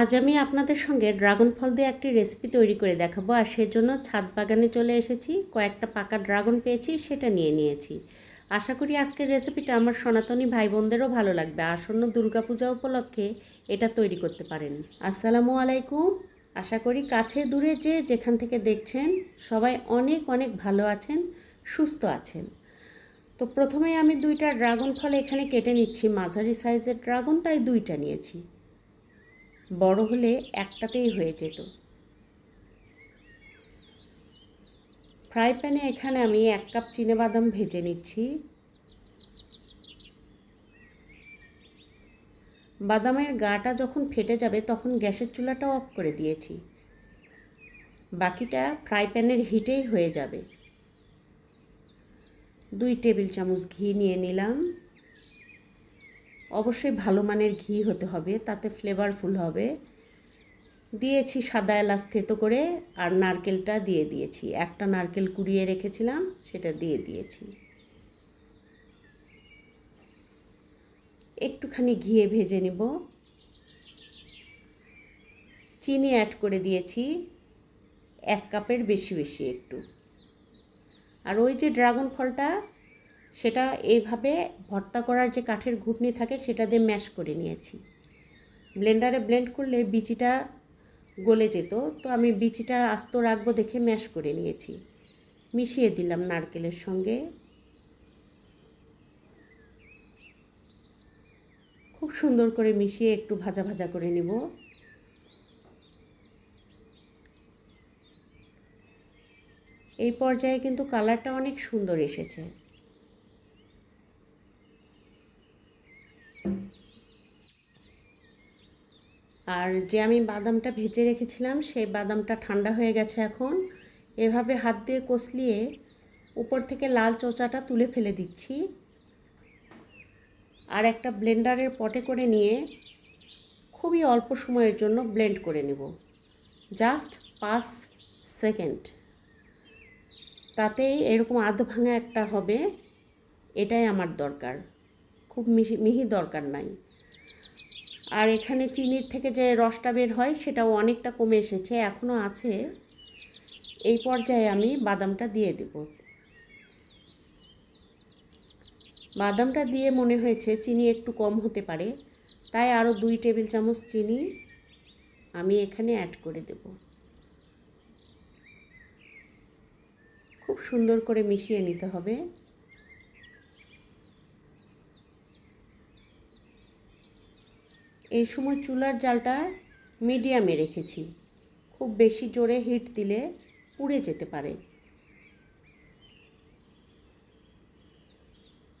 আজ আমি আপনাদের সঙ্গে ড্রাগন ফল দিয়ে একটি রেসিপি তৈরি করে দেখাবো, আর সেজন্য ছাদ বাগানে চলে এসেছি, কয়েকটা পাকা ড্রাগন পেয়েছি, সেটা নিয়ে নিয়েছি। আশা করি আজকের রেসিপিটা আমার সনাতনী ভাই বোনদেরও ভালো লাগবে আসন্ন দুর্গাপূজা উপলক্ষে এটা তৈরি করতে পারেন। আসসালামু আলাইকুম। আশা করি কাছে দূরে যে যেখান থেকে দেখছেন, সবাই অনেক অনেক ভালো আছেন, সুস্থ আছেন। তো প্রথমে আমি দুইটা ড্রাগন ফল এখানে কেটে নিচ্ছি, মাঝারি সাইজের ড্রাগন, তাই দুইটা নিয়েছি। বড় হলে একটাতেই হয়ে যেত। ফ্রাই প্যানে এখানে আমি এক কাপ বাদাম ভেজে নিচ্ছি। বাদামের গাটা যখন ফেটে যাবে তখন গ্যাসের চুলাটা অফ করে দিয়েছি। বাকিটা ফ্রাই প্যানের হিটেই হয়ে যাবে। দুই টেবিল চামচ ঘি নিয়ে নিলাম। অবশ্যই ভালো মানের ঘি হতে হবে, তাতে ফ্লেভারফুল হবে। দিয়েছি সাদা এলাচ থেতো করে আর নারকেলটা দিয়ে দিয়েছি। একটা নারকেল কুড়িয়ে রেখেছিলাম, সেটা দিয়ে দিয়েছি। একটুখানি ঘিয়ে ভেজে নেব। চিনি অ্যাড করে দিয়েছি, এক কাপের বেশি বেশি একটু। আর ওই যে ড্রাগন ফলটা সেটা এইভাবে ভর্তা করার যে কাঠের ঘুটনি থাকে সেটা দিয়ে ম্যাশ করে নিয়েছি। ব্লেন্ডারে ব্লেন্ড করলে বিচিটা গলে যেত, তো আমি বিচিটা আস্ত রাখব দেখে ম্যাশ করে নিয়েছি। মিশিয়ে দিলাম নারকেলের সঙ্গে। খুব সুন্দর করে মিশিয়ে একটু ভাজা ভাজা করে নেব। এই পর্যায়ে কিন্তু কালারটা অনেক সুন্দর এসেছে। আর যে আমি বাদামটা ভেজে রেখেছিলাম, সেই বাদামটা ঠান্ডা হয়ে গেছে এখন। এভাবে হাত দিয়ে কষলিয়ে উপর থেকে লাল চোচাটা তুলে ফেলে দিচ্ছি। আর একটা ব্লেন্ডারের পটে করে নিয়ে খুবই অল্প সময়ের জন্য ব্লেন্ড করে নেব। জাস্ট পাঁচ সেকেন্ড। তাতেই এরকম আধ ভাঙা একটা হবে, এটাই আমার দরকার। খুব মিহি মিহি দরকার নাই। আর এখানে চিনির থেকে যে রসটা বের হয় সেটাও অনেকটা কমে এসেছে এখনও আছে। এই পর্যায়ে আমি বাদামটা দিয়ে দেব। বাদামটা দিয়ে মনে হয়েছে চিনি একটু কম হতে পারে, তাই আরও দুই টেবিল চামচ চিনি আমি এখানে অ্যাড করে দেব। খুব সুন্দর করে মিশিয়ে নিতে হবে। এই সময় চুলার জালটা মিডিয়ামে রেখেছি। খুব বেশি জোরে হিট দিলে পুড়ে যেতে পারে।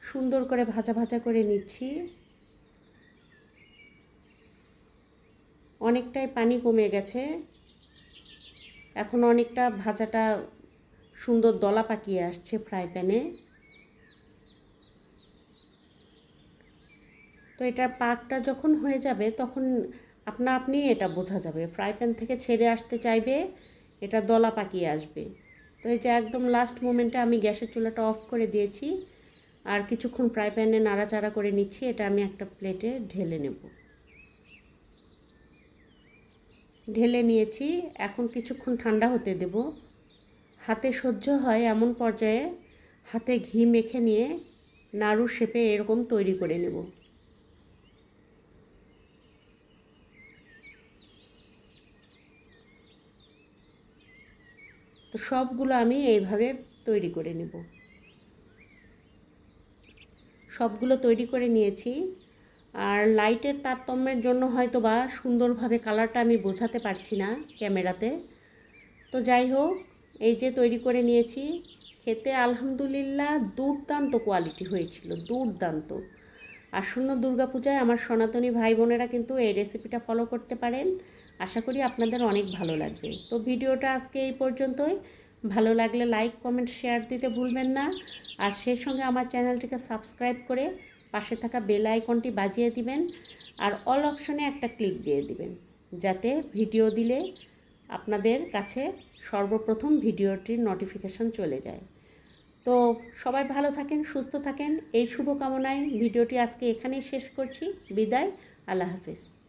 সুন্দর করে ভাজা ভাজা করে নিচ্ছি। অনেকটাই পানি কমে গেছে। এখন অনেকটা ভাজাটা সুন্দর দলা পাকিয়ে আসছে ফ্রাই প্যানে। তো এটার পাকটা যখন হয়ে যাবে, তখন আপনা আপনি এটা বোঝা যাবে। ফ্রাই প্যান থেকে ছেড়ে আসতে চাইবে, এটা দলা পাকিয়ে আসবে। তো এই যে একদম লাস্ট মোমেন্টে আমি গ্যাসের চুলাটা অফ করে দিয়েছি। আর কিছুক্ষণ ফ্রাই প্যানে নাড়াচাড়া করে নিচ্ছি, এটা আমি একটা প্লেটে ঢেলে নেব। ঢেলে নিয়েছি, এখন কিছুক্ষণ ঠান্ডা হতে দেব। হাতে সহ্য হয় এমন পর্যায়ে হাতে ঘি মেখে নিয়ে নাড়ু শেপে এরকম তৈরি করে নেব। তো সবগুলো আমি এইভাবে তৈরি করে নেব। সবগুলো তৈরি করে নিয়েছি। আর লাইটের তারতম্যের জন্য হয়তো বা সুন্দরভাবে কালারটা আমি বোঝাতে পারছি না ক্যামেরাতে। তো যাই হোক, এই যে তৈরি করে নিয়েছি, খেতে আলহামদুলিল্লাহ দুর্দান্ত কোয়ালিটি হয়েছিল, দুর্দান্ত। আসন্ন দুর্গাপূজায় আমার সনাতনী ভাই বোনেরা কিন্তু এই রেসিপিটা ফলো করতে পারেন। আশা করি আপনাদের অনেক ভালো লাগবে। তো ভিডিওটা আজকে এই পর্যন্তই। ভালো লাগলে লাইক কমেন্ট শেয়ার দিতে ভুলবেন না। আর সেই সঙ্গে আমার চ্যানেলটিকে সাবস্ক্রাইব করে পাশে থাকা বেল আইকনটি বাজিয়ে দিবেন। আর অল অপশনে একটা ক্লিক দিয়ে দিবেন। যাতে ভিডিও দিলে আপনাদের কাছে সর্বপ্রথম ভিডিওটির নোটিফিকেশন চলে যায়। তো সবাই ভালো থাকেন, সুস্থ থাকেন। এই শুভকামনায় ভিডিওটি আজকে এখানেই শেষ করছি। বিদায়, আল্লাহ হাফিজ।